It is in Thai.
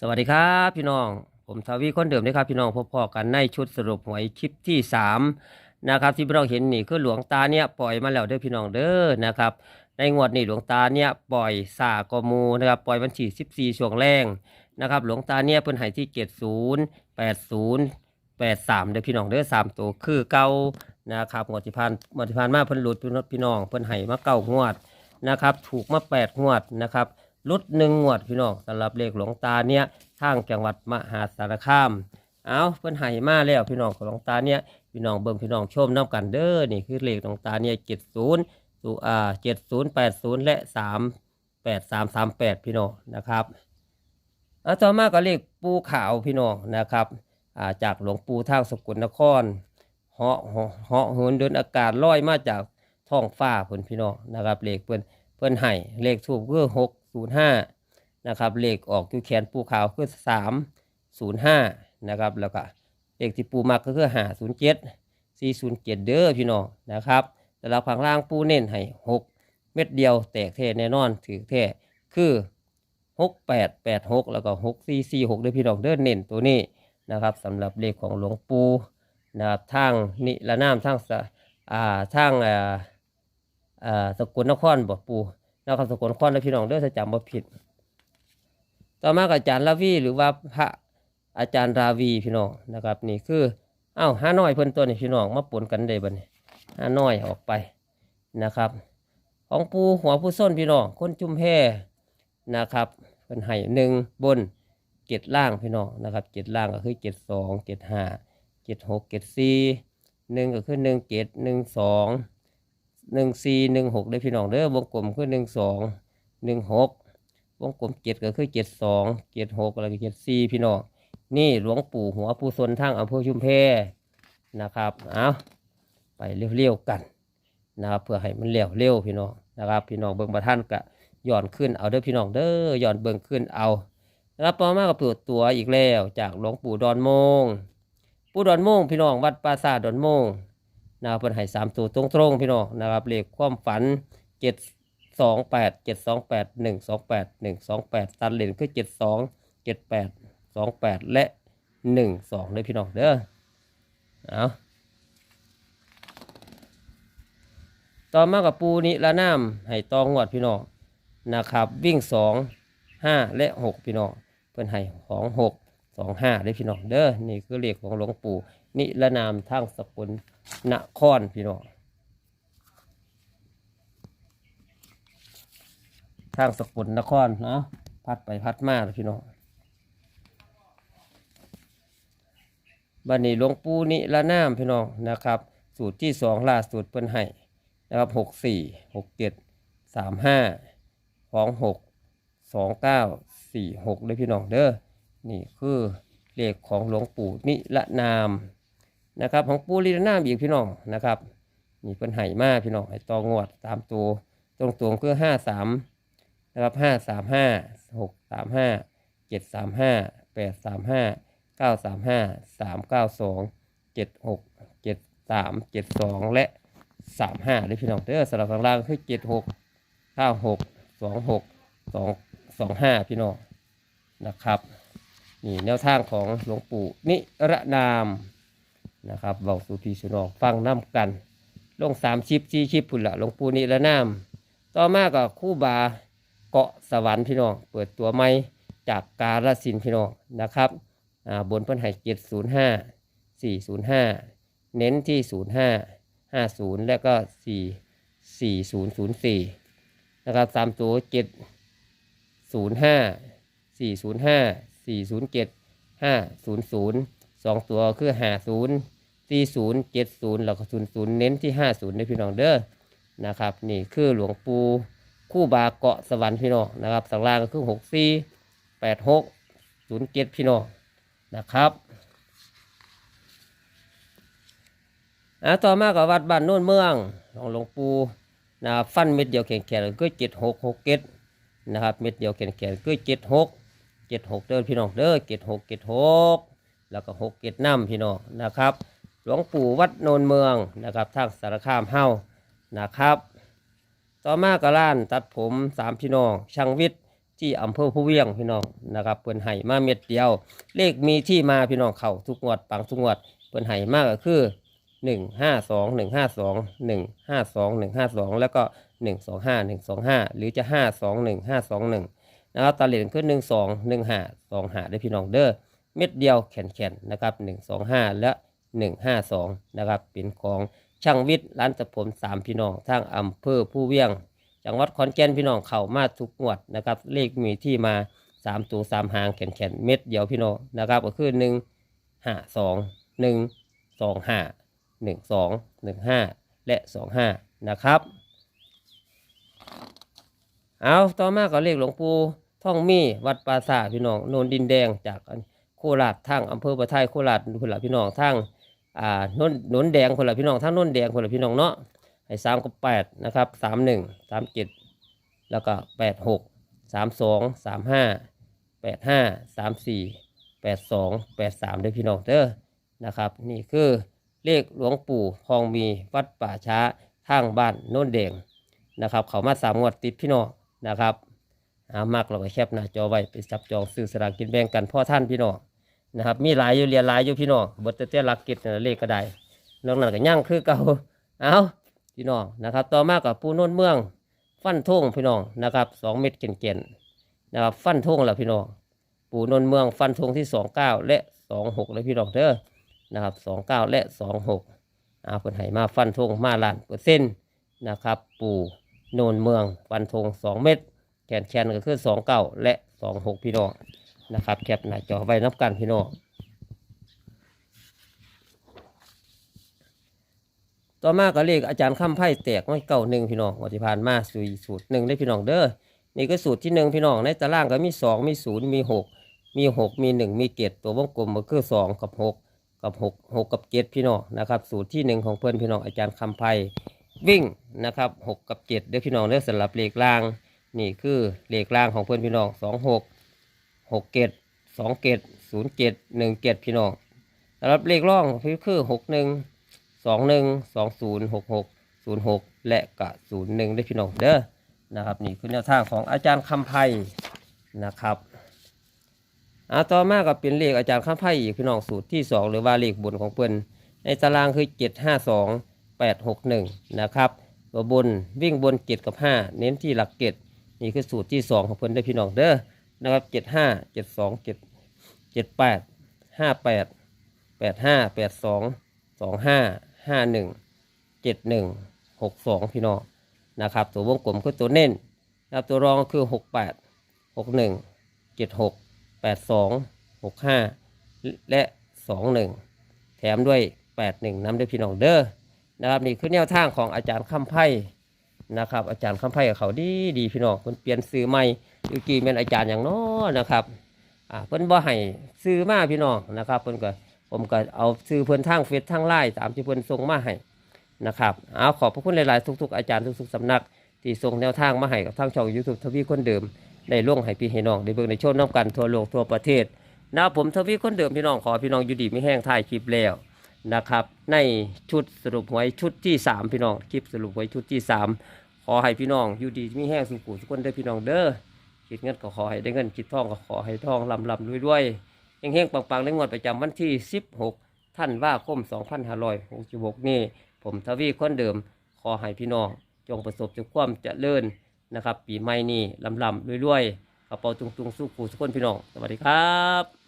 สวัสดีครับพี่น้อง ผมทวีคนเดิมนะครับพี่น้องพบพอกันในชุดสรุปหวยคลิปที่ 3 นะครับ ที่พี่น้องเห็นนี่คือหลวงตาเนี่ยปล่อยมาแล้วเด้อพี่น้องเด้อนะครับ ในงวดนี้หลวงตาเนี่ยปล่อยสากอมูนะครับปล่อยวันที่14ช่วงแรงนะครับ หลวงตาเนี่ยเพิ่นให้ที่70 80 83เด้อพี่น้องเด้อสามตัวคือเก่านะครับงวดที่ผ่านงวดที่ผ่านมาเพิ่นหลุดพี่น้องเพิ่นให้มาเก้างวดนะครับ ถูกมาแปดงวดนะครับ ลุดหนึ่งงวดพี่น้องสำหรับเลขหลวงตาเนี่ยทางจังหวัดมหาสารคาม เอาเพิ่นให้มาแล้วพี่น้องของหลวงตาเนี่ยพี่น้องเบิ่งพี่น้องชมน้ำกันเด้อนี่คือเลขหลวงตาเนี่ยเจ็ดศูนย์ตูอ่าเจ็ดศูนย์แปดศูนย์และสามแปดสามสามแปดพี่น้องนะครับอาต่อมาก็เลขปูขาวพี่น้องนะครับอ่าจากหลวงปู่ทางสกลนครเหาะเหาะเหาะเหินเดินอากาศลอยมาจากท้องฟ้าเพิ่นพี่น้องนะครับเลขเพิ่นเพิ่นให้เลขทูบคือหก ศูนย์ห้านะครับเลขออกอยู่แขนปูขาวคือสามศูนย์ห้านะครับแล้วก็เลขที่ปูมักก็คือหาศูนย์เจ็ดสี่ศูนย์เจ็ดเด้อพี่น้องนะครับแต่เราพังล่างปูเน้นให้หกเม็ดเดียวแตกแท้แน่นอนถือแท้คือหกแปดแปดหกแล้วก็หกสี่สี่หกเด้อพี่น้องเด้อเน้นตัวนี้นะครับสำหรับเลขของหลวงปู่นะครับทางนิละนามทางสะอ่าทางอ่าอ่าสกลนครบ่ปู นะครับสกลนครแล้วพี่น้องเด้อถ้าจำบ่ผิด ต่อมากับอาจารย์ลาวีหรือว่าพระอาจารย์ราวีพี่น้องนะครับ นี่คืออ้าวห้าน้อยเพิ่นตัวนี้พี่น้องมาปนกันได้บันี้ห้าน้อยออกไปนะครับ ของปูหัวผู้ส้นพี่น้องคนจุ่มแพนะครับเพิ่นให้หนึ่งบนเจ็ดล่างพี่น้องนะครับเจ็ดล่างก็คือเจ็ดสองเจ็ดห้าเจ็ดหกเจ็ดสี่หนึ่งก็คือหนึ่งเจ็ดหนึ่งสอง หนึ่งสี่หนึ่งหกได้พี่น้องเด้อวงกลมคือหนึ่งสองหนึ่งหกวงกลมเจ็ดก็คือเจ็ดสองเจ็ดหกแล้วก็เจ็ดสี่พี่น้องนี่หลวงปู่หัวผู้สนทางอำเภอชุมแพนะครับเอาไปเร็วๆกันนะครับเพื่อให้มันเร็วเร็วพี่น้องนะครับ พี่น้องเบิ่งประท่านกะย่อนขึ้นเอาเด้อพี่น้องเด้อย่อนเบิ่งขึ้นเอานะครับต่อมาก็เปิดตัวอีกแล้ว จากหลวงปู่ดอนโมง ปู่ดอนโมงพี่น้องวัดปราสาทดอนโมง นะครับเพิ่นให้สามตัวตรงๆพี่น้องนะครับเลขความฝันเจ็ดสองแปดเจ็ดสองแปดหนึ่งสองแปดหนึ่งสองแปดตัดเลนคือเจ็ดสองเจ็ดแปดสองแปดและหนึ่งสองเลยพี่น้องเด้อเอาต่อมากับปูนิละน้ำให้ตองงวดพี่น้องนะครับวิ่งสองห้าและหกพี่น้องเพิ่นให้ของหกสองห้าเลยพี่น้องเด้อนี่คือเลขของหลวงปู่ นิละนามทางสกุลนครพี่น้องทางสกุลนครเนาะพัดไปพัดมาเลยพี่น้องบันนี้หลวงปู่นิละนามพี่น้องนะครับ สูตรที่สองล่าสุดเพิ่นให้นะครับหกสี่หกเจ็ดสามห้าสองหกสองเก้าสี่หกเลยพี่น้องเด้อนี่คือเลขของหลวงปู่นิละนาม นะครับ ของปูรีนาอีกพี่น้องนะครับมีเพิ่นไห่มาพี่น้องไห่ตองวดตามตัวตรงตัวคือห้าสามนะครับห้าสามห้าหกสามห้าเจ็ดสามห้าแปดสามห้าเก้าสามห้าสามเก้าสองเจ็ดหกเจ็ดสามเจ็ดสองและสามห้าด้วยพี่น้องเด้อสำหรับข้างล่างคือเจ็ดหกเก้าหกสองหกสองสองห้าพี่น้องนะครับนี่แนวทางของหลวงปู่นิรนาม นะครับเบาสู่พี่สุนองฟังน้ำกัน ลงสามชิปสี่ชิปพุ่นละหลวงปู่นี่ละน้ำต่อมาก็คู่บาเกาะสวรรค์พี่น้อง เปิดตัวใหม่จากการสินพี่น้องนะครับบนเพิ่นให้เจ็ดศูนย์ห้าสี่ศูนย์ห้าเน้นที่ศูนย์ห้าห้าศูนย์แล้วก็สี่สี่ศูนย์ศูนย์สี่นะครับสามตัวเจ็ดศูนย์ห้าสี่ศูนย์ห้าสี่ศูนย์เจ็ดห้าศูนย์ศูนย์สองตัวคือห้าศูนย์ สี่ศูนย์เจ็ดศูนย์แล้วก็ศูนย์ศูนย์เน้นที่ห้าศูนย์ในพี่น้องเด้อนะครับ นี่คือหลวงปู่คู่บาเกาะสวรรค์พี่น้องนะครับสังล่างก็คือหกสี่แปดหกศูนย์เจ็ดพี่น้องนะครับอะต่อมากับวัดบ้านโน่นเมืองของหลวงปู่นะครับฟันเม็ดเดียวแข็งแข็งก็เจ็ดหกหกเจ็ดนะครับเม็ดเดียวแข็งแข็งก็เจ็ดหกเจ็ดหกเด้อพี่น้องเด้อเจ็ดหกเจ็ดหกแล้วก็หกเกตน้ำพี่น้องนะครับ หลวงปู่วัดโนนเมืองนะครับทางสารคามเฮ้านะครับ ต่อมาก็ร้านตัดผมสามพี่น้องช่างวิทย์ที่อำเภอผู้เวียงพี่น้องนะครับเพิ่นให้มาเม็ดเดียว เลขมีที่มาพี่น้องเข้าทุกงวดปังทุกงวดเพิ่นให้มากก็คือหนึ่งห้าสองหนึ่งห้าสองหนึ่งห้าสองหนึ่งห้าสองแล้วก็หนึ่งสองห้าหนึ่งสองห้าหรือจะห้าสองหนึ่งห้าสองหนึ่งนะครับตาเหรียญคือหนึ่งสองหนึ่งห้าสองห้าได้พี่น้องเด้อเม็ดเดียวแข็งๆนะครับหนึ่งสองห้าและ หนึ่งห้าสองนะครับ เป็นของช่างวิทย์ร้านตัดผมสามพี่น้องทางอำเภอผู้เวียง จังหวัดขอนแก่นพี่น้องเข้ามาทุกงวดนะครับ เลขมีที่มาสามตัวสามหางแขนแขนเม็ดเดียวพี่น้องนะครับ ก็คือหนึ่งห้าสองหนึ่งสองห้าหนึ่งสองหนึ่งห้าและสองห้านะครับ เอาต่อมาก็เลขหลวงปู่ท่องมีวัดปราสาทพี่น้องโนนดินแดงจากโคราชทางอำเภอประทายโคราชคนละพี่น้องทาง อ่าโนนนนแดงคนละพี่น้องทางนนแดงคนละพี่น้องเนาะให้สามกับแปดนะครับสามหนึ่งสามเจ็ดแล้วก็แปดหกสามสองสามห้าแปดห้าสามสี่แปดสองแปดสามด้วยพี่น้องเด้อนะครับ นี่คือเลขหลวงปู่พองมีวัดป่าช้าทางบ้านโน่นแดงนะครับ เขามาสามงวดติดพี่น้องนะครับหามากเราก็แคบหน้าจอไว้ไปจับจองซื้อสลากกินแบ่งกันพ่อท่านพี่น้อง นะครับ มีหลายอยู่เรียนหลายอยู่พี่น้องบทเต้หลักกิจเลขก็ได้นอกนั้นก็ย่างคือเก่าเอาพี่น้องนะครับ ต่อมากับปูโน่นเมือง ฟันทงพี่น้องนะครับสองเม็ดเก่นๆนะครับ ฟันทงแล้วพี่น้องปูโน่นเมืองฟันทงที่สองเก้าและสองหกเลยพี่น้องเด้อนะครับสองเก้าและสองหกเอาเพิ่นให้มาฟันทงมาล้านเปอร์เซ็นต์นะครับ ปูโนนเมืองฟันทงสองเม็ดแขนแขนก็คือสองเก้าและสองหกพี่น้อง นะครับ แคปหน้าจอไว้นับกันพี่น้องต่อมาก็เลขอาจารย์คำไพ่แตกไม่เก่าหนึ่งพี่น้องวัติพานมาสูสูตรหนึ่งได้พี่น้องเด้อนี่ก็สูตรที่หนึ่งพี่น้องในตารางก็มีสองมีศูนย์มีหกมีหกมีหนึ่งมีเกตตัววงกลมก็คือสองกับหกกับหกหกกับเกตพี่น้องนะครับ สูตรที่หนึ่งของเพื่อนพี่น้องอาจารย์คำไพ่วิ่งนะครับหกกับเจ็ดเด้อพี่น้องเด้อสำหรับเลขล่าง นี่คือเลขล่างของเพื่อนพี่น้องสองหก หกเกตสองเกตศูนย์เกตหนึ่งเกตพี่น้องสำหรับเลขล่องคือหกหนึ่งสองหนึ่งสองศูนย์หกหกศูนย์หกและกะศูนย์หนึ่งได้พี่น้องเด้อนะครับนี่คือแนวทางของอาจารย์คำไพ่นะครับอาต่อมาก็เป็นเลขอาจารย์คำไพ่อีกพี่น้องสูตรที่สองหรือว่าเลขบนของเพิ่นในตารางคือเจ็ดห้าสองแปดหกหนึ่งนะครับตัวบนวิ่งบนเจ็ดกับห้าเน้นที่หลักเจ็ดนี่คือสูตรที่สองของเพิ่นได้พี่น้องเด้อ นะครับเจ็ดห้าเจ็ดสองเจ็ดเจ็ดแปดห้าแปดแปดห้าแปดสองสองห้าห้าหนึ่งเจ็ดหนึ่งหกสองพี่น้องนะครับ ตัววงกลมคือตัวเน้นนะครับตัวรองคือหกแปดหกหนึ่งเจ็ดหกแปดสองหกห้าและสองหนึ่งแถมด้วยแปดหนึ่งน้ำด้วยพี่น้องเด้อนะครับนี่คือแนวทางของอาจารย์คำไพ่นะครับ อาจารย์คำไพ่กับเขาดีดีพี่น้องคนเปลี่ยนซื้อใหม่ ยูกีเป็นอาจารย์อย่างน้อนะครับอ่าเพิ่นบ่ให้ซื้อมาพี่น้องนะครับเพิ่นก็ผมก็เอาซื้อเพิ่นทางเฟซทางไลน์ตามที่เพิ่นส่งมาให้นะครับเอาขอบพระคุณหลาย ๆ ทุก ๆ อาจารย์ทุก ๆสำนัก ที่ส่งแนวทางมาให้กับทางช่องยูทูบทวีคนเดิมได้ล่วงให้พี่ให้น้องได้เบิ่งในโชว์น้ำกันทั่วโลกทั่วประเทศนะผมทวีคนเดิมพี่น้องขอพี่น้องอยู่ดีไม่แห้งถ่ายคลิปแล้วนะครับในชุดสรุปหวยชุดที่สามพี่น้องคลิปสรุปหวยชุดที่สามขอให้พี่น้องอยู่ดีม่แห้งสุขุสุขคนเด้อพี่น้องเด้อ คิดเงินก็ขอให้ได้เงินคิดทองก็ขอให้ทองลำลำรวยรวยเฮงเฮงปังปังในงวดประจำวันที่ 16 ท่านว่าคม2566นี่ ผมทวีคนเดิมขอให้พี่น้อง จงประสบจุความเจริญนะครับ ปีใหม่นี้ลำลำรวยรวยกระเป๋าตุงๆสู้ขู่สุกคนพี่น้อง สวัสดีครับ